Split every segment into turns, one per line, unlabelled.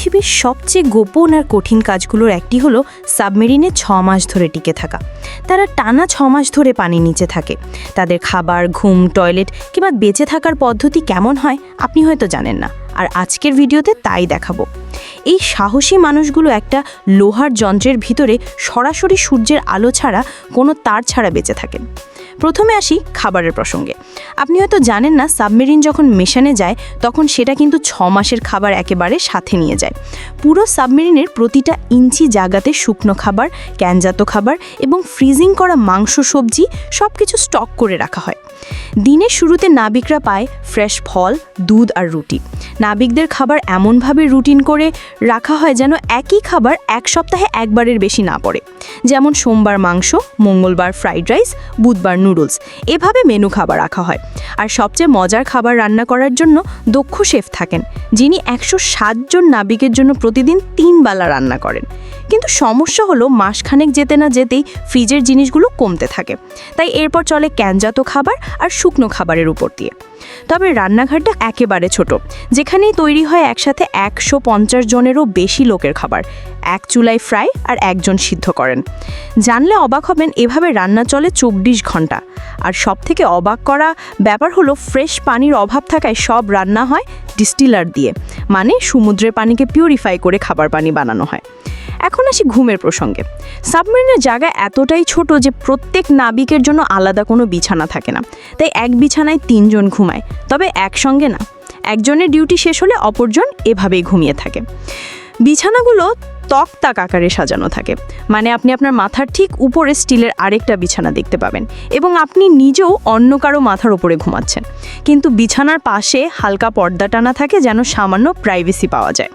পৃথিবীর সবচেয়ে গোপন আর কঠিন কাজগুলোর একটি হলো সাবমেরিনে ছ মাস ধরে টিকে থাকা। তারা টানা ছ মাস ধরে পানির নিচে থাকে। তাদের খাবার, ঘুম, টয়লেট কিংবা বেঁচে থাকার পদ্ধতি কেমন হয় আপনি হয়তো জানেন না। আর আজকের ভিডিওতে তাই দেখাবো। এই সাহসী মানুষগুলো একটা লোহার যন্ত্রের ভিতরে সরাসরি সূর্যের আলো ছাড়া কোনো তার ছাড়া বেঁচে থাকেন। প্রথমে আসি খাবারের প্রসঙ্গে। আপনি হয়তো জানেন না, সাবমেরিন যখন মেশানে যায়, তখন সেটা কিন্তু ছ মাসের খাবার একেবারে সাথে নিয়ে যায়। পুরো সাবমেরিনের প্রতিটা ইঞ্চি জায়গাতে শুকনো খাবার, ক্যানজাত খাবার এবং ফ্রিজিং করা মাংস, সবজি সব কিছু স্টক করে রাখা হয়। দিনের শুরুতে নাবিকরা পায় ফ্রেশ ফল, দুধ আর রুটি। নাবিকদের খাবার এমনভাবে রুটিন করে রাখা হয় যেন একই খাবার এক সপ্তাহে একবারের বেশি না পড়ে। যেমন সোমবার মাংস, মঙ্গলবার ফ্রাইড রাইস, বুধবার নুডলস। এভাবে মেনু খাবার রাখা হয়। আর সবচেয়ে মজার খাবার রান্না করার জন্য দক্ষ শেফ থাকেন, যিনি একশো সাতজন নাবিকের জন্য প্রতিদিন তিন বেলা রান্না করেন। কিন্তু সমস্যা হলো মাসখানেক যেতে না যেতেই ফ্রিজের জিনিসগুলো কমতে থাকে। তাই এরপর চলে ক্যানজাত খাবার আর শুকনো খাবারের উপর দিয়ে। তবে রান্নাঘরটা একেবারে ছোট, যেখানেই তৈরি হয় একসাথে একশো পঞ্চাশ জনেরও বেশি লোকের খাবার। এক চুলায় ফ্রাই আর একজন সিদ্ধ করেন। জানলে অবাক হবেন এভাবে রান্না চলে চব্বিশ ঘণ্টা আর সব থেকে অবাক করা ব্যাপার হলো ফ্রেশ পানির অভাব থাকায় সব রান্না হয় ডিস্টিলার দিয়ে মানে সমুদ্রের পানিকে পিউরিফাই করে খাবার পানি বানানো হয়। এখন আসি ঘুমের প্রসঙ্গে। সাবমেরিনের জায়গা এতটাই ছোট যে প্রত্যেক নাবিকের জন্য আলাদা কোনো বিছানা থাকে না। তাই এক বিছানায় তিনজন ঘুমায়, তবে একসঙ্গে না। একজনের ডিউটি শেষ হলে অপরজন এভাবেই ঘুমিয়ে থাকে। বিছানাগুলো তক্তাক আকারে সাজানো থাকে। মানে আপনি আপনার মাথার ঠিক উপরে স্টিলের আরেকটা বিছানা দেখতে পাবেন এবং আপনি নিজেও অন্য কারও মাথার উপরে ঘুমাচ্ছেন। কিন্তু বিছানার পাশে হালকা পর্দা টানা থাকে যেন সামান্য প্রাইভেসি পাওয়া যায়।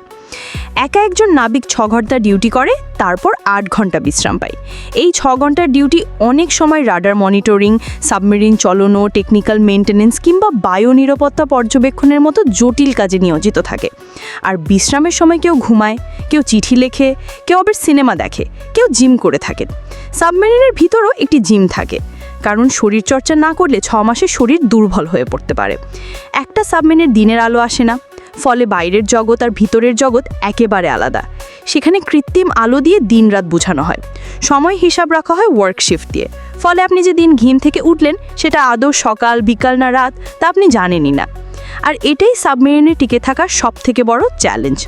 একা একজন নাবিক ছ ঘণ্টা ডিউটি করে, তারপর আট ঘণ্টা বিশ্রাম পায়। এই ছ ঘণ্টার ডিউটি অনেক সময় রাডার মনিটরিং, সাবমেরিন চলনো, টেকনিক্যাল মেনটেনেন্স কিংবা বায়ু নিরাপত্তা পর্যবেক্ষণের মতো জটিল কাজে নিয়োজিত থাকে। আর বিশ্রামের সময় কেউ ঘুমায়, কেউ চিঠি লেখে, কেউ আবার সিনেমা দেখে, কেউ জিম করে থাকেন সাবমেরিনের ভিতরও একটি জিম থাকে। কারণ শরীরচর্চা না করলে ছ মাসে শরীর দুর্বল হয়ে পড়তে পারে। একটা সাবমেরিনের দিনের আলো আসে না। ফলে বাইরের জগৎ আর ভিতরের জগৎ একেবারে আলাদা। সেখানে কৃত্রিম আলো দিয়ে দিন রাত বোঝানো হয়। সময় হিসাব রাখা হয় ওয়ার্ক শিফট দিয়ে। ফলে আপনি যে দিন ঘিম থেকে উঠলেন, সেটা আদৌ সকাল, বিকাল না রাত, তা আপনি জানেনই না। আর এটাই সাবমেরিনে টিকে থাকার সবথেকে বড় চ্যালেঞ্জ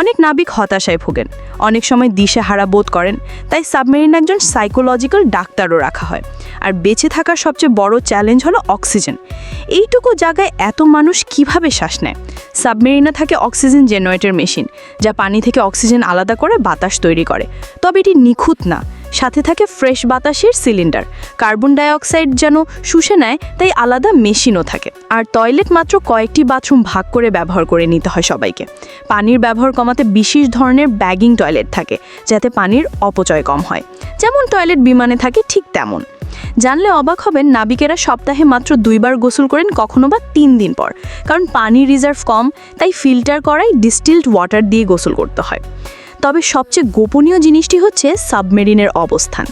অনেক নাবিক হতাশায় ভোগেন। অনেক সময় দিশেহারা বোধ করেন, তাই সাবমেরিন একজন সাইকোলজিক্যাল ডাক্তারও রাখা হয়। আর বেঁচে থাকার সবচেয়ে বড় চ্যালেঞ্জ হলো অক্সিজেন এইটুকু জায়গায় এত মানুষ কীভাবে শ্বাস নেয়? সাবমেরিনে থাকে অক্সিজেন জেনারেটর মেশিন যা পানি থেকে অক্সিজেন আলাদা করে বাতাস তৈরি করে। তবে এটি নিখুঁত না। সাথে থাকে ফ্রেশ বাতাসের সিলিন্ডার। কার্বন ডাইঅক্সাইড যেন শুষে নেয়, তাই আলাদা মেশিনও থাকে। আর টয়লেট মাত্র কয়েকটি বাথরুম ভাগ করে ব্যবহার করে নিতে হয় সবাইকে। পানির ব্যবহার কমাতে বিশেষ ধরনের ব্যাগিং টয়লেট থাকে, যাতে পানির অপচয় কম হয়। যেমন টয়লেট বিমানে থাকে ঠিক তেমন। জানলে অবাক হবেন, নাবিকেরা সপ্তাহে মাত্র দুইবার গোসল করেন কখনো বা তিন দিন পর। কারণ পানি রিজার্ভ কম, তাই ফিল্টার করাই ডিস্টিলড ওয়াটার দিয়ে গোসল করতে হয়। তবে সবচেয়ে গোপনীয় জিনিসটি হচ্ছে সাবমেরিনের অবস্থান।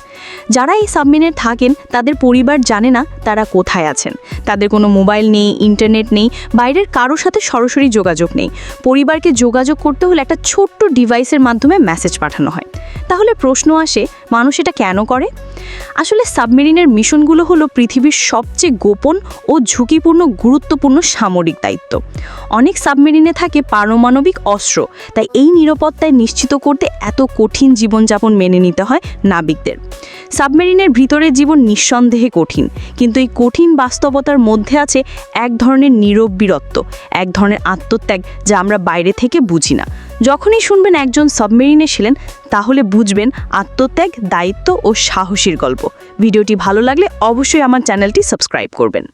যারা এই সাবমেরিনে থাকেন, তাদের পরিবার জানে না তারা কোথায় আছেন। তাদের কোনো মোবাইল নেই, ইন্টারনেট নেই, বাইরের কারোর সাথে সরাসরি যোগাযোগ নেই। পরিবারকে যোগাযোগ করতে হলে একটা ছোট্ট ডিভাইসের মাধ্যমে মেসেজ পাঠানো হয়। তাহলে প্রশ্ন আসে, মানুষ এটা কেন করে? আসলে সাবমেরিনের মিশনগুলো হলো পৃথিবীর সবচেয়ে গোপন ও ঝুঁকিপূর্ণ গুরুত্বপূর্ণ সামরিক দায়িত্ব। অনেক সাবমেরিনে থাকে পারমাণবিক অস্ত্র, তাই এই নিরাপত্তায় নিশ্চিত করতে এত কঠিন জীবনযাপন মেনে নিতে হয় নাবিকদের। সাবমেরিনের ভিতরের জীবন নিঃসন্দেহে কঠিন, কিন্তু এই কঠিন বাস্তবতার মধ্যে আছে এক ধরনের নীরব বীরত্ব, এক ধরনের আত্মত্যাগ যা আমরা বাইরে থেকে বুঝি না। যখনই শুনবেন একজন সাবমেরিনে ছিলেন, তাহলে বুঝবেন আত্মত্যাগ, দায়িত্ব ও সাহসীর গল্প। ভিডিওটি ভালো লাগলে অবশ্যই আমার চ্যানেলটি সাবস্ক্রাইব করবেন।